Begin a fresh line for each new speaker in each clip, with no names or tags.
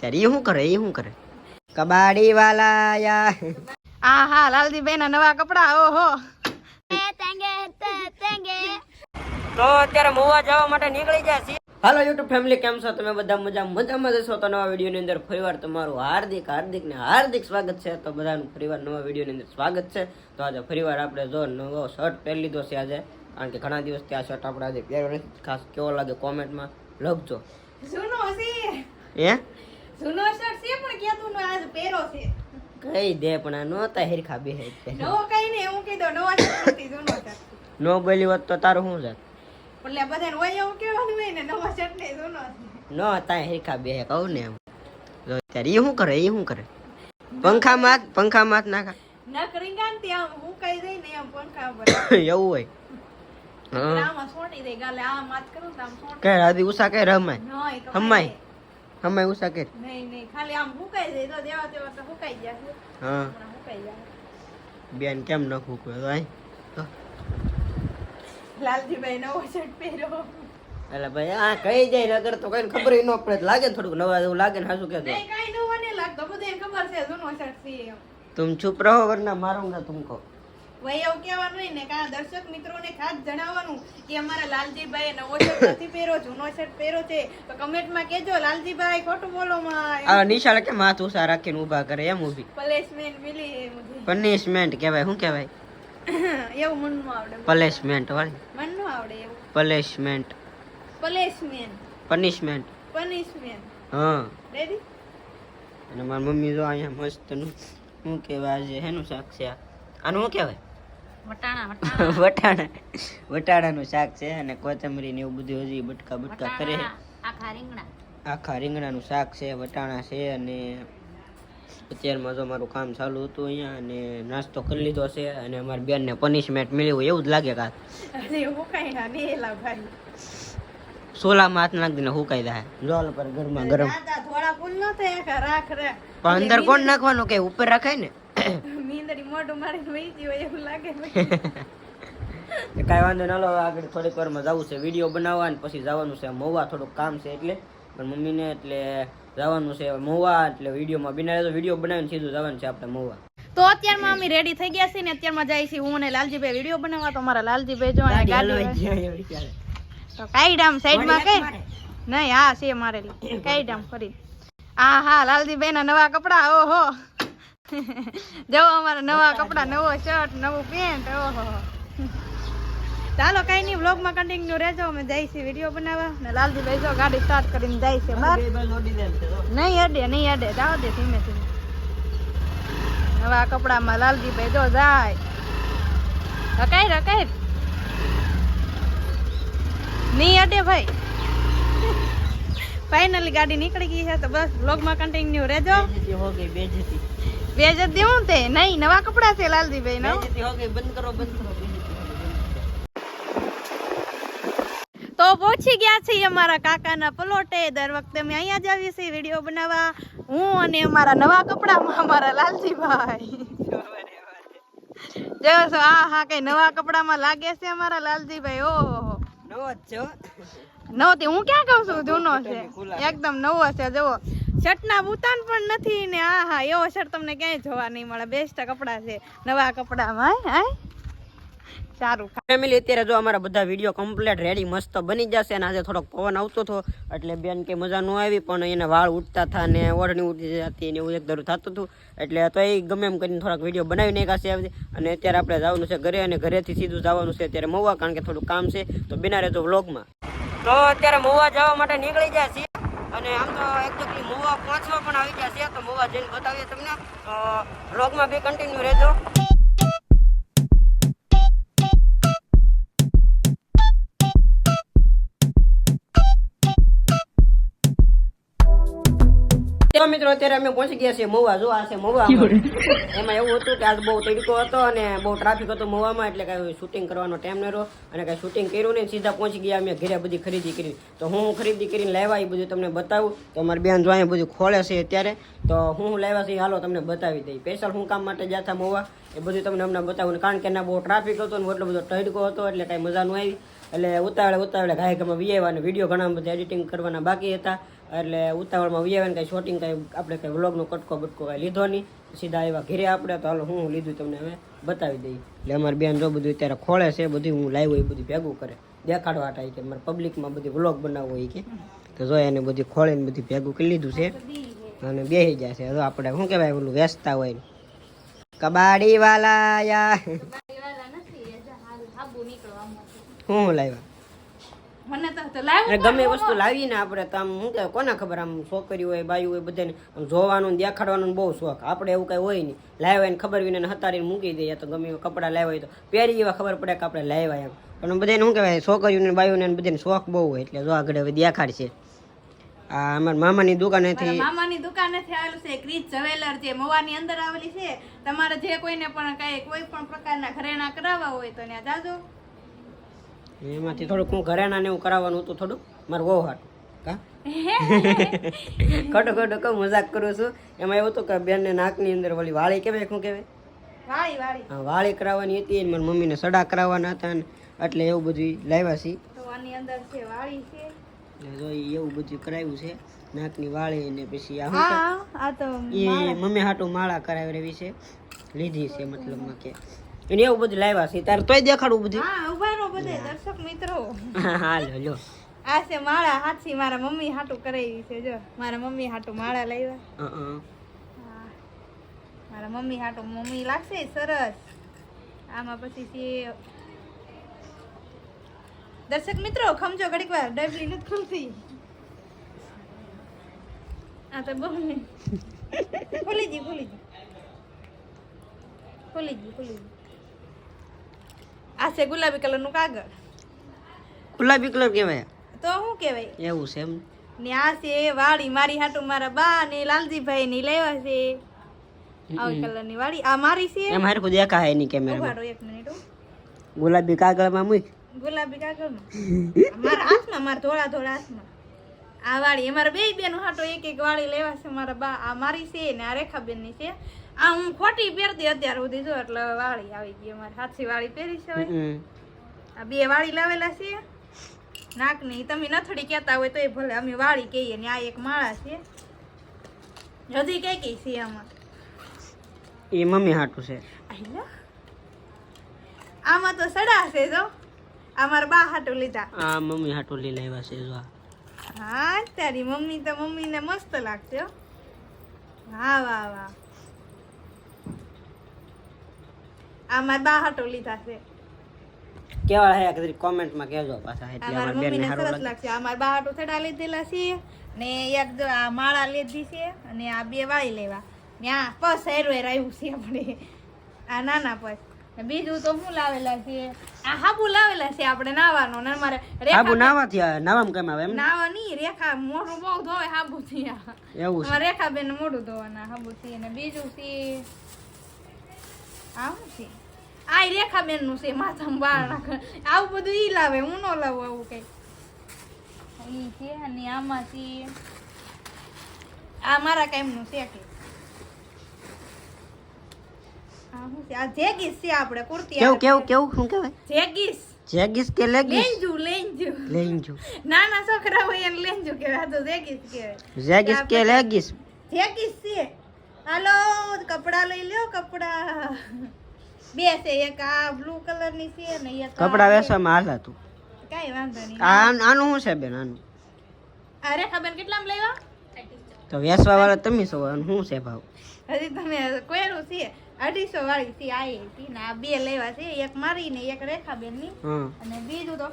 ત્યારે એ શું કરે? એ શું કરે? કબાડી વાલા યા
આ હા લાલજી બેન નવા કપડા ઓહો.
તો અત્યારે મોવા જવા માટે નીકળી જાય છે હાલો યુટ્યુબ ફેમિલી કેમ છો? તમે બધા મજા મજામાં જશો તો નવા વિડીયોની અંદર ફરીવાર તમારું હાર્દિક હાર્દિક ને હાર્દિક સ્વાગત છે. તો બધાનું ફરીવાર નવા વિડીયોની અંદર સ્વાગત છે. તો આજે ફરીવાર આપણે જો નવો શર્ટ પહેરી લીધો છે આજે. કારણ કે ઘણા દિવસથી આ શર્ટ આપણે આજે પહેર્યો નથી. ખાસ કેવો લાગે કોમેન્ટમાં લખજો.
જૂનો છે.
હે?
જૂનો શર્ટ છે પણ કેતું નો આજ પહેરો છે.
કઈ દે પણ આ નહોતા હેરખા બે
નવો કઈ નહીં હું કહી દઉં નવો શર્ટ નથી જૂનો શર્ટ.
નો બોલી હોત તો તારું શું છે
એટલે બધાને હોય એવું કહેવાનું હોય ને નવો શર્ટ ને જૂનો નો
ન તા હેરખા બે કહું ને એમ. જો અત્યારે એ શું કરે એ શું કરે? પંખામાં માત પંખામાં જ નાખા.
નક રીંગાણથી આમ હું કહી દઈ ને આમ પંખા પર
એવું હોય? હા.
આમાં છોટી દે ગાલે આ માત કરું તો આમ છોટી
કે રાધી ઉષા કે રમાય?
નહીં
અમે એવું શકે
નહીં નહીં ખાલી આમ હુકાઈ જાય તો દેવા તેવા તો હુકાઈ જાય
હા.
હુકાઈ જાય
બેન કેમ ન હુકવે? તો આય તો.
લાલજીભાઈ નવો શર્ટ પહેર્યો.
એટલે ભાઈ આ કઈ જાય નગર તો કઈ ખબર ન પડે. લાગે ને થોડુંક નવા એવું લાગે ને હાસું કે
નહીં લાગતો. બધે ખબર છે જૂનો શર્ટ છે
તુમ છુપ રહો વરના મારું ના
તુમકો. એવું કહેવાનું ને કા દર્શક મિત્રોને ખાસ જણાવવાનું કે અમારા લાલજીભાઈ નવો શર્ટ નથી પહેરો જૂનો શર્ટ પહેરો છે. તો કમેન્ટમાં કહેજો લાલજીભાઈ ખોટું બોલો માં.
આ નિશાળ કે માથું ઉષા રાખીને ઊભા કરે એમ ઊભી.
પ્લેસમેન્ટ મિલી
પનિશમેન્ટ કહેવાય શું કહેવાય?
એવું મનમાં આવડે
પ્લેસમેન્ટ વાળી
મનનું આવડે એવું.
પ્લેસમેન્ટ
પ્લેસમેન્ટ
પનિશમેન્ટ
પનિશમેન્ટ
હા.
રેડી
અને મારી મમ્મી જો અહીંયા મસ્તનું શું કહેવાય આજે હેનું શાક છે આનું શું કહેવાય?
વટાણા
વટાણા. વટાણાનું શાક છે અને કોથમરી ને એવું બધું હજી બટકા બટકા કરે.
આખા રીંગણા.
આખા રીંગણાનું શાક છે વટાણા છે અને અત્યારમાં જો મારું કામ ચાલુ હતું અહીંયા અને નાસ્તો કરી લીધો છે અને અમારી બેનને પનિશમેન્ટ મળ્યું હોય એવું જ લાગે કાં
અરે હું કઈ ના નીલા
સોલામાં હાથ નાખી ને હુકાઈ દે જોલ પર ગરમા. ગરમ
થોડા ફૂલ ન થાય રાખ રે
પણ અંદર કોણ નાખવાનું કે? ઉપર રખાય ને?
મોઢું મારીને વહી હોય એવું લાગે
કાંઈ વાંધો ના લો આગળ થોડીક વારમાં જવું છે. વીડિયો બનાવવા ને પછી જવાનું છે. મહુવા થોડુંક કામ છે એટલે. પણ મમ્મીને એટલે જવાનું છે. મહુવા એટલે વિડીયોમાં બિના તો વીડિયો બનાવીને સીધું જવાનું છે આપણે મહુવા.
તો અત્યારમાં અમે રેડી થઈ ગયા છીએ ને અત્યારમાં જાય છે હું અને લાલજીભાઈ વીડિયો બનાવવા. તો મારા લાલજીભાઈ જો અહીંયા ગાડી તો કાઈ ડામ સાઈડમાં કઈ નહીં હા છે મારેલી. કાઈ ડામ ફરી હા હા લાલજીભાઈ ના નવા કપડા ઓહો. જો અમારા નવા કપડા નવો શર્ટ નવું પેન્ટ ઓહો. ચાલો કઈ નહીં વ્લોગમાં કન્ટિન્યુ રહેજો. અમે જાય છે વીડિયો બનાવવા. ને લાલજીભાઈ જો ગાડી સ્ટાર્ટ કરીને જાય છે. બહાર નહીં અડે નહીં અડે. જાવ દે ધીમે ધીમે. નવા કપડામાં લાલજીભાઈ જો જાય. રકાય રકાય નહીં અડે ભાઈ. ફાઇનલી ગાડી નીકળી ગઈ છે તો બસ બ્લોગમાં કન્ટિન્યુ રહેજો.
હો ગઈ બેજતી.
હું તે? નહીં નવા કપડા છે લાલજીભાઈ નવા?
બેજતી હો ગઈ બંધ કરો બંધ કરો
તો પહોંચી ગયા છીએ અમારા કાકાના પલોટે. દર વખતે અમે અહીંયા જ આવીએ છીએ વીડિયો બનાવવા. હું અને અમારા નવા કપડામાં અમારા લાલજીભાઈ. જો આ હા કઈ નવા કપડામાં લાગે છે અમારા લાલજીભાઈ ઓહો.
નવો
તે હું. ક્યાં કહું છું? જૂનો છે. એકદમ નવો છે જુઓ. શર્ટના બુતાન પણ નથી ને આ હા એવો શર્ટ તમને ક્યાંય જોવા નહીં મળે. બેસ્ટ કપડા છે નવા કપડામાં હાય સારું
ફેમિલી અત્યારે જો અમારા બધા વીડિયો કમ્પ્લીટ રેડી મસ્ત બની જશે અને આજે થોડોક પવન આવતો હતો, એટલે બેન કે મજા ન આવી, પણ એને વાળ ઉઠતા હતા ને ઓઢણી ઉઠી જતી ને એવું એક ધરું થતું હતું. એટલે તો એ ગમે એમ કરીને થોડાક વીડિયો બનાવી નાખાશે અને અત્યારે આપણે જવાનું છે ઘરે અને ઘરેથી સીધું જવાનું છે અત્યારે મહુવા, કારણ કે થોડું કામ છે. તો બિના રહેજો વ્લોગમાં તો અત્યારે મહુવા જવા માટે નીકળી જાય છે અને આમ તો એક્ઝેક્ટલી મોવા પહોંચવા પણ આવી ગયા છે. તો મોવા જઈને બતાવીએ તમને. વ્લોગમાં બી કન્ટિન્યુ રહેજો. તો મિત્રો અત્યારે અમે પહોંચી ગયા છીએ મહુવા જો આ છે મહુવા એમાં એવું હતું કે આજ બહુ તડકો હતો અને બહુ ટ્રાફિક હતો મહુવામાં એટલે કાંઈ શૂટિંગ કરવાનો ટાઈમ ન રહ્યો અને કાંઈ શૂટિંગ કર્યું નહીં સીધા પહોંચી ગયા અમે ઘરે બધી ખરીદી કરી. તો હું હું ખરીદી કરીને લાવ્યા એ બધું તમને બતાવું. તો મારી બેન જો અહીંયા બધું ખોલે છે અત્યારે તો હું હું લાવ્યા છે હાલો તમને બતાવી દઈ. સ્પેશિયલ હું કામ માટે ગયા મોવા મહુવા એ બધું તમને હમણાં બતાવું. કારણ કે ના બહુ ટ્રાફિક હતો ને એટલો બધો તડકો હતો એટલે કાંઈ મજા ન આવી. એટલે ઉતાવળે ઉતાવળે ગાયકમાં વી આવ્યા અને વીડિયો ઘણા બધા એડિટિંગ કરવાના બાકી હતા. એટલે ઉતાવળમાં વિયાવે ને શોટિંગ કંઈ કાંઈ આપણે કંઈ વ્લોગનો કટકો બટકો કાંઈ લીધો નહીં. સીધા આવ્યા ઘેરે આપણે તો હાલો હું લીધું તમને હવે બતાવી દઈએ. એટલે અમારી બેન જો બધું અત્યારે ખોળે છે બધું હું લાઈવ એ બધું ભેગું કરે. દેખાડવા ટાઈ કે મારે પબ્લિકમાં બધી વ્લોગ બનાવવો હોય કે. તો જો એને બધી ખોળીને બધી ભેગું કરી લીધું છે. અને બેસી જાય છે. હવે આપણે શું કહેવાય ઓલું વેચતા હોય. કબાડી વાલા યા હું લાવ્યા?
મને તો તો
ગમે વસ્તુ લાવીને આપણે તો આમ શું કે કોને ખબર આમ છોકરી હોય બાયું હોય બધાને આમ જોવાનું દેખાડવાનું બહુ શોખ. આપણે એવું કઈ હોય નહીં. લાવ્યા ને ખબર વિના હતારીને મૂકી દઈએ તો ગમે એવા કપડાં લાવ્યા હોય તો. પહેરી એવા ખબર પડે કે આપણે લાવ્યા એમ. પણ બધાને શું કહેવાય છોકરીઓને બાયુને બધાને શોખ બહુ હોય એટલે જો આગળ હવે દેખાડશે. આ અમારા મામાની દુકાનેથી
મામાની દુકાનેથી આવેલું છે ક્રીજ જવેલર જે મોવાની અંદર આવેલી છે. તમારે જે કોઈને પણ કઈ કોઈ પણ પ્રકારના ઘરેણા કરાવવા હોય તો ત્યાં જાજો.
એમાંથી થોડુંક હું ઘરેણા ને એવું કરાવવાનું હતું થોડુંક. મારું બહુ હાટું. ખોટો ખોટો કહું મજાક કરું છું. એમાં એવું હતું કે બેનને નાકની અંદર ઓલી વાળી કહેવાય શું કહેવાય?
વાળી વાળી.
હા, વાળી કરાવવાની હતી મારી મમ્મીને સડા કરાવવાના હતા એટલે એવું બધું લાવ્યા છે.
વાળી
જો એવું બધું કરાવ્યું છે નાકની વાળી ને પછી આ એ મમ્મી હાટું માળા કરાવી છે. લીધી છે મતલબમાં કે. એને એવું બધું લાવ્યા છે. તારે તોય દેખાડવું બધું.
હા ઊભા રહો બધે દર્શક મિત્રો.
હા લો લો
આ છે માળા હાથી મારા મમ્મી હાટું કરાવી છે જો. મારા મમ્મી હાટું માળા લાવ્યા. મારા મમ્મી હાટું મમ્મી લાગશે સરસ. આમાં પછી છે દર્શક મિત્રો ખમજો ઘડીક વાર ડબલી નથી ખુલતી આ તો બહુ ખુલી જી ખુલી જી. ખુલી જી ખુલી ગઈ આ છે ગુલાબી કલરનું કાગળ.
ગુલાબી કલર કહેવાય.
તો શું કહેવાય?
એવું છે એમ.
ને આ છે વાળી મારી હાટુ મારા બા ને લાલજીભાઈ ની લેવા છે. આવી કલરની વાળી. આ મારી છે?
એમ હરખું દેખાય નહીં કેમેરામાં
ઉભાડો એક મિનિટ હો.
ગુલાબી કાગળમાં મૂક.
ગુલાબી કાગળમાં? મારા હાથમાં મારા ધોળા ધોળા હાથમાં. આ વાળી અમારા બે બેનો હાટો એક એક વાળી લેવા છે મારા બા. આ મારી છે ને આ રેખાબેનની છે. આ હું ખોટી પહેરતી અત્યાર સુધી જો એટલે વાળી આવી ગઈ અમારે હાથથી વાળી પહેરી છે આ બે વાળી લાવેલા છે. નાકની તમે નથડી કહેતા હોય તોય ભલે અમે વાળી કહીએ ને આ એક માળા છે. હજી કઈ કઈ છે આમાં?
એ મમ્મી હાટું છે.
આમાં તો સડા છે જો. અમાર બા હાટું લીધા.
આ મમ્મી હાટું લઈ લાવ્યા છે જો
હા તારી મમ્મી તો મમ્મીને મસ્ત લાગશે હો. વાહ વાહ વાહ આ મારા બા હાટું લીધા છે.
કેવા હે કદી કોમેન્ટમાં કહેજો પાછા એટલે
મારા
અમારા બેનને સારું
લાગશે. આ મારા બા હાટું થડા લીધેલા છે ને એક આ માળા લીધી છે અને આ બે વાળી લેવા. ને આ પસ હેરો હેર આવ્યું છે આપણે. આ નાના પસ. બીજું તો હું લાવેલા છે? આ હાબુ લાવેલા છે આપણે નાવાનો. ને
આબુ
રેખા
નાવાથી નાવામાં કેમ આવે એમ?
નાવા નહીં રેખા મોઢું બહુ ધોવે હાબુ થી
એવું છે.
અમારે રેખાબેન મોઢું ધોવાના હાબુ થી અને બીજું છે આ શું છે? આ રેખાબેનનું છે માથામાં બાળ નાખે. આવું બધું ઈ લાવે હું ન લાવું આવું કઈ. ઈ છે અને આમાંથી આ મારા કામનું છે કે. આ જેગીસ છે આપણે કુર્તી
કેવું કેવું કેવું શું કહેવાય?
જેગીસ.
જેગીસ કે લેગીસ?
લેંજુ લેંજુ.
લેંજુ.
નાના છોકરા હોય એને લેંજુ કહેવાય તો જેગીસ કહેવાય.
જેગીસ કે લેગીસ?
જેગીસ છે. હાલો કપડા લઈ લ્યો કપડા. બેસે એક આ બ્લુ કલરની છે ને એક
કપડા વેસવામાં હાલ હતું.
કઈ વાંધો નહીં.
આ આનું શું છે બેન આનું?
આ રેખાબેન કેટલામાં લેવા
તો વેસવા વાળા તમે છો આનું શું છે ભાવ?
હજી તમે કોયરું છે. અઢીસો વાળી છે આવી હતી ને આ બે લેવા છે એક મારી ને એક
રેખાબેનની
અને બીજું તો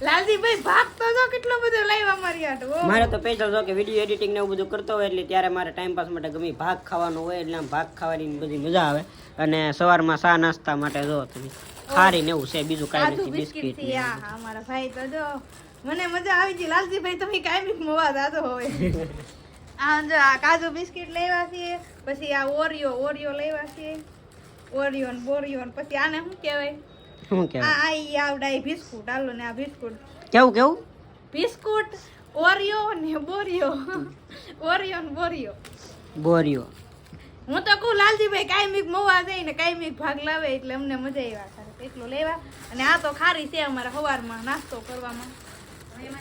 લાલજીભાઈ ભાગ તો જો કેટલો બધો લાવ્યા મારી
મારે તો પેશલ જો કે વીડિયો એડિટિંગ ને એવું બધું કરતો હોય એટલે ત્યારે મારે ટાઈમ પાસ માટે ગમે ભાગ ખાવાનો હોય એટલે આમ ભાગ ખાવાની બધી મજા આવે. અને સવારમાં ચા નાસ્તા માટે જો તમે ખારી ને એવું છે બીજું કાંઈ નથી
બિસ્કિટ આ હા, મારા ભાઈ તો જો મને મજા આવી ગઈ. લાલજીભાઈ તમે કાંઈ બી મોવા દાદો હોય. આ જો આ કાજુ બિસ્કિટ લેવા છે પછી આ ઓરિયો ઓરિયો લેવા છે. ઓરિયો ને બોરિયો ને પછી આને શું કહેવાય?
શું કહેવાય?
આ ઈ આવડાય બિસ્કુટ. હાલો ને આ બિસ્કુટ.
કેવું કેવું?
બિસ્કુટ ઓરિયો ને બોરિયો. ઓરિયો ને બોરિયો.
બોરિયો.
હું તો કહું લાલજીભાઈ કાંઈ મોવા જાય ને કાંઈ ભાગ લાવે એટલે અમને મજા આવ્યા કરે. એટલું લેવા. અને આ તો ખારી છે અમારા સવારમાં નાસ્તો કરવામાં.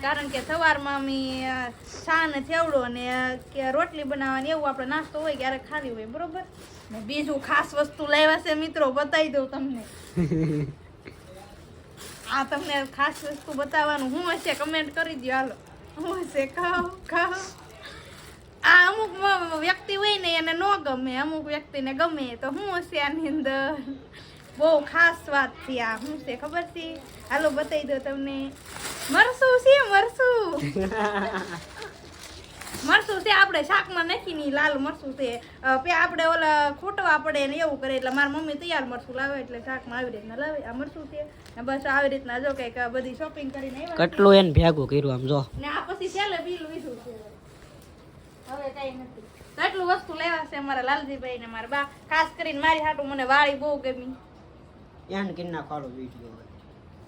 કારણ કે સવારમાં અમે ચા ને છેવડો ને કે રોટલી બનાવવાની એવું આપણે નાસ્તો હોય ક્યારેક ખાલી હોય બરોબર? ને બીજું ખાસ વસ્તુ લાવ્યા છે મિત્રો બતાવી દઉં તમને. આ તમને ખાસ વસ્તુ બતાવવાનું. હું હશે કમેન્ટ કરી દો હાલો. હું હશે? ખાઓ ખાઓ. આ અમુક વ્યક્તિ હોય ને એને ન ગમે અમુક વ્યક્તિને ગમે તો હું હશે આની અંદર? બહુ ખાસ વાત છે આ. શું છે ખબર છે? હાલો બતાવી દો તમને. મરસું છે મરસું. મરસું છે આપણે શાકમાં નાખી ની લાલ મરસું છે. પે આપણે ઓલા ખોટવા પડે ને એવું કરે એટલે મારી મમ્મી તૈયાર મરસું લાવે એટલે શાકમાં આવી રીતના લાવે. આ મરસું છે. ને બસ આવી રીતના જો કંઈક બધી શોપિંગ કરીને આવ્યા
કેટલું એને ભેગું કર્યું આમ જો.
ને આ પછી છેલ્લે બિલ વીધું છે. હવે કઈ નથી. કેટલું વસ્તુ લેવા છે મારા લાલજીભાઈ ને મારા બા. ખાસ કરીને મારી હાટું મને વાળી બહુ ગમી.
એને કિન્ના ખાડો વીડિયો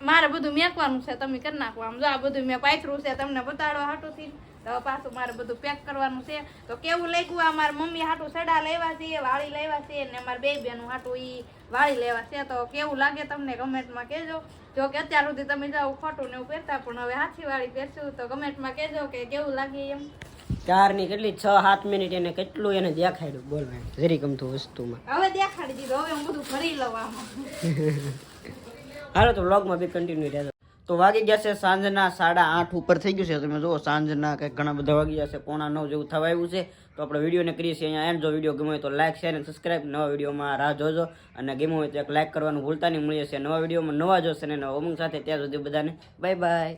મારે બધું મેકવાનું છે તમે કરી નાખો. આમ જો આ બધું મેં પાથરું છે તમને બતાડવા હાટું થી. તો પાછું મારે બધું પેક કરવાનું છે. તો કેવું લાગ્યું આ મારા મમ્મી હાટું સડા લેવા છે વાળી લેવા છે ને મારા બે બેનું હાટું ઈ વાળી લેવા છે. તો કેવું લાગે તમને કમેન્ટમાં કહેજો. જો કે અત્યાર સુધી તમે જાઓ ખોટું ને એવું પહેરતા પણ હવે હાથી વાળી પહેરશું તો કમેન્ટમાં કહેજો કે કેવું લાગે એમ.
ચારની કેટલી? છ સાત મિનિટ એને કેટલું એને દેખાડ્યું? બોલવા જરી ગમતું વસ્તુમાં.
હવે દેખાડી દીધું હવે હું બધું ભરી લઉં આમાં.
હાલો તો વ્લોગમાં બી કન્ટિન્યુ રહેજો. તો વાગી ગયા છે સાંજના સાડા આઠ ઉપર થઈ ગયું છે. તમે જુઓ સાંજના કંઈક ઘણા બધા વાગી ગયા છે. પોણા નવ જેવું થવા આવ્યું છે. તો આપણે વિડીયોને કરીએ છીએ અહીંયા એન્ડ જો વીડિયો ગમે તો લાઇક શેર અને સબસ્ક્રાઈબ નવા વિડીયોમાં રાહ જોજો. અને ગમ્યું હોય તો એક લાઇક કરવાનું ભૂલતા નહીં. મળીએ છીએ નવા વિડીયોમાં નવા જોશે ને નવા ઉમંગ સાથે. ત્યાં સુધી બધાને બાય બાય